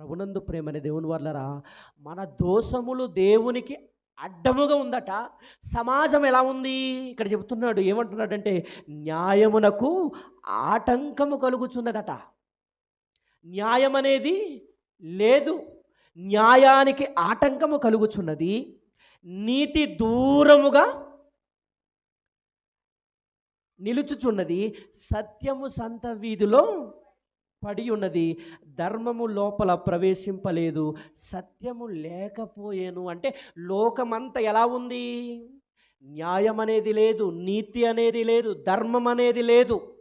ప్రభునందు అనే దేవుని వల్లరా మన దోషములు దేవునికి అడ్డముగా ఉందట. సమాజం ఎలా ఉంది? ఇక్కడ చెబుతున్నాడు ఏమంటున్నాడంటే న్యాయమునకు ఆటంకము కలుగుచున్నదట. న్యాయం అనేది లేదు న్యాయానికి ఆటంకము కలుగుచున్నది. నీతి దూరముగా నిలుచుచున్నది. సత్యము సంత వీధిలో పడి ఉన్నది. ధర్మము లోపల ప్రవేశింపలేదు. సత్యము లేకపోయేను. అంటే లోకమంతా ఎలా ఉంది? న్యాయం అనేది లేదు. నీతి అనేది లేదు. ధర్మం అనేది లేదు.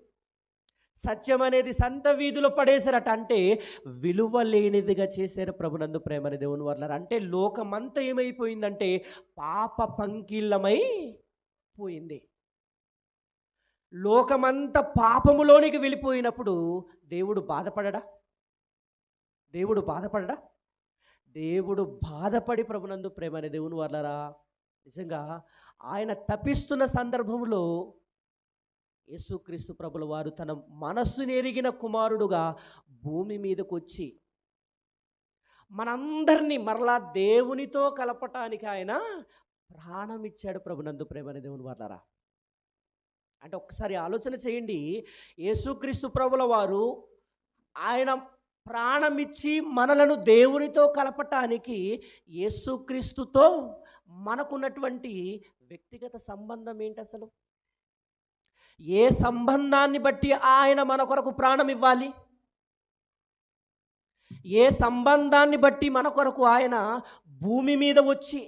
సత్యం అనేది సంత వీధిలో పడేశారట. అంటే విలువ లేనిదిగా చేశారు ప్రభునందు ప్రేమని దేవుని వల్ల అంటే లోకమంతా ఏమైపోయిందంటే పాప పంకిళ్ళమై పోయింది. లోకమంతా పాపములోనికి వెళ్ళిపోయినప్పుడు దేవుడు బాధపడడా? దేవుడు బాధపడడా? దేవుడు బాధపడి ప్రభునందు ప్రేమని దేవుని వర్లరా. నిజంగా ఆయన తపిస్తున్న సందర్భంలో యేసుక్రీస్తు ప్రభుల వారు తన మనస్సును ఎరిగిన కుమారుడుగా భూమి మీదకు వచ్చి మనందరినీ మరలా దేవునితో కలపటానికి ఆయన ప్రాణం ఇచ్చాడు ప్రభునందు అనే దేవుని వర్లరా. అంటే ఒకసారి ఆలోచన చేయండి. యేసుక్రీస్తు ప్రభుల వారు ఆయన ప్రాణం ఇచ్చి మనలను దేవునితో కలపటానికి యేసుక్రీస్తుతో మనకున్నటువంటి వ్యక్తిగత సంబంధం ఏంటి అసలు? ఏ సంబంధాన్ని బట్టి ఆయన మన కొరకు ప్రాణం ఇవ్వాలి? ఏ సంబంధాన్ని బట్టి మన కొరకు ఆయన భూమి మీద వచ్చి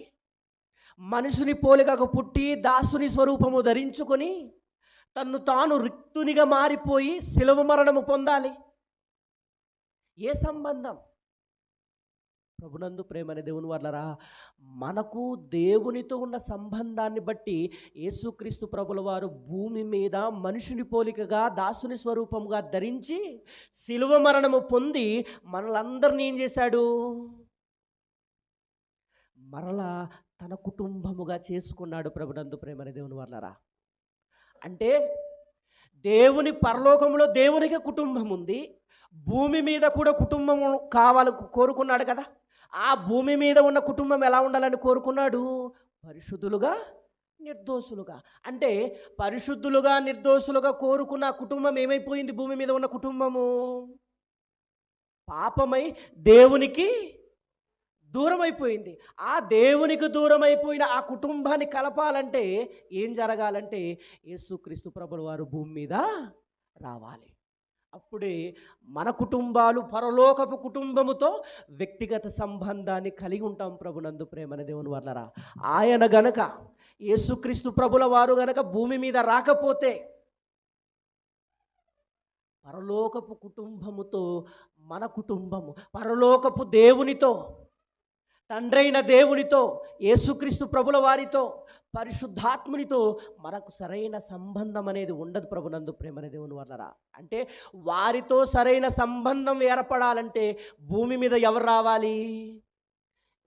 మనుషుని పోలికకు పుట్టి దాసుని స్వరూపము ధరించుకొని తన్ను తాను రిక్తునిగా మారిపోయి శిలవ మరణము పొందాలి. ఏ సంబంధం? ప్రభునందు ప్రేమని దేవుని వాళ్ళరా మనకు దేవునితో ఉన్న సంబంధాన్ని బట్టి యేసుక్రీస్తు ప్రభుల వారు భూమి మీద మనుషుని పోలికగా దాసుని స్వరూపముగా ధరించి శిలువ మరణము పొంది మనలందరినీ ఏం చేశాడు? మరలా తన కుటుంబముగా చేసుకున్నాడు ప్రభునందు ప్రేమని దేవుని వాళ్ళరా అంటే దేవుని పరలోకంలో దేవునికి కుటుంబం ఉంది భూమి మీద కూడా కుటుంబం కావాలి కోరుకున్నాడు కదా. ఆ భూమి మీద ఉన్న కుటుంబం ఎలా ఉండాలని కోరుకున్నాడు? పరిశుద్ధులుగా నిర్దోషులుగా. అంటే పరిశుద్ధులుగా నిర్దోషులుగా కోరుకున్న కుటుంబం ఏమైపోయింది? భూమి మీద ఉన్న కుటుంబము. పాపమై దేవునికి దూరం అయిపోయింది ఆ దేవునికి దూరం అయిపోయిన ఆ కుటుంబాన్ని కలపాలంటే ఏం జరగాలంటే యేసుక్రీస్తు ప్రభుల వారు భూమి మీద రావాలి. అప్పుడే మన కుటుంబాలు పరలోకపు కుటుంబముతో వ్యక్తిగత సంబంధాన్ని కలిగి ఉంటాం ప్రభునందు ప్రేమన దేవుని వర్లరా ఆయన గనక యేసుక్రీస్తు ప్రభుల వారు గనక భూమి మీద రాకపోతే పరలోకపు కుటుంబముతో మన కుటుంబము పరలోకపు దేవునితో తండ్రైన దేవునితో యేసుక్రీస్తు ప్రభుల వారితో పరిశుద్ధాత్మునితో మనకు సరైన సంబంధం అనేది ఉండదు ప్రభునందు ప్రేమని దేవుని వల్లరా అంటే వారితో సరైన సంబంధం ఏర్పడాలంటే భూమి మీద ఎవరు రావాలి?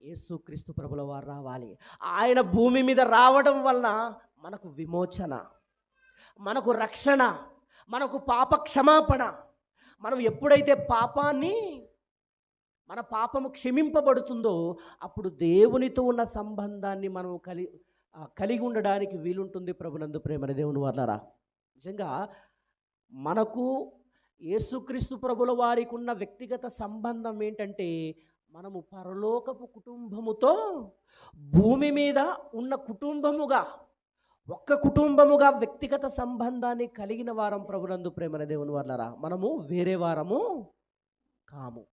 యేసుక్రీస్తు ప్రభుల వారు రావాలి. ఆయన భూమి మీద రావడం వలన మనకు విమోచన మనకు రక్షణ మనకు పాప క్షమాపణ మనం ఎప్పుడైతే పాపాన్ని మన పాపము క్షమింపబడుతుందో అప్పుడు దేవునితో ఉన్న సంబంధాన్ని మనం కలి కలిగి ఉండడానికి వీలుంటుంది ప్రభునందు ప్రేమ దేవుని వర్లరా. నిజంగా మనకు యేసుక్రీస్తు ప్రభుల వారికి ఉన్న వ్యక్తిగత సంబంధం ఏంటంటే మనము పరలోకపు కుటుంబముతో భూమి మీద ఉన్న కుటుంబముగా ఒక్క కుటుంబముగా వ్యక్తిగత సంబంధాన్ని కలిగిన వారం ప్రభునందు ప్రేమన దేవుని వర్లరా. మనము వేరే వారము కాము.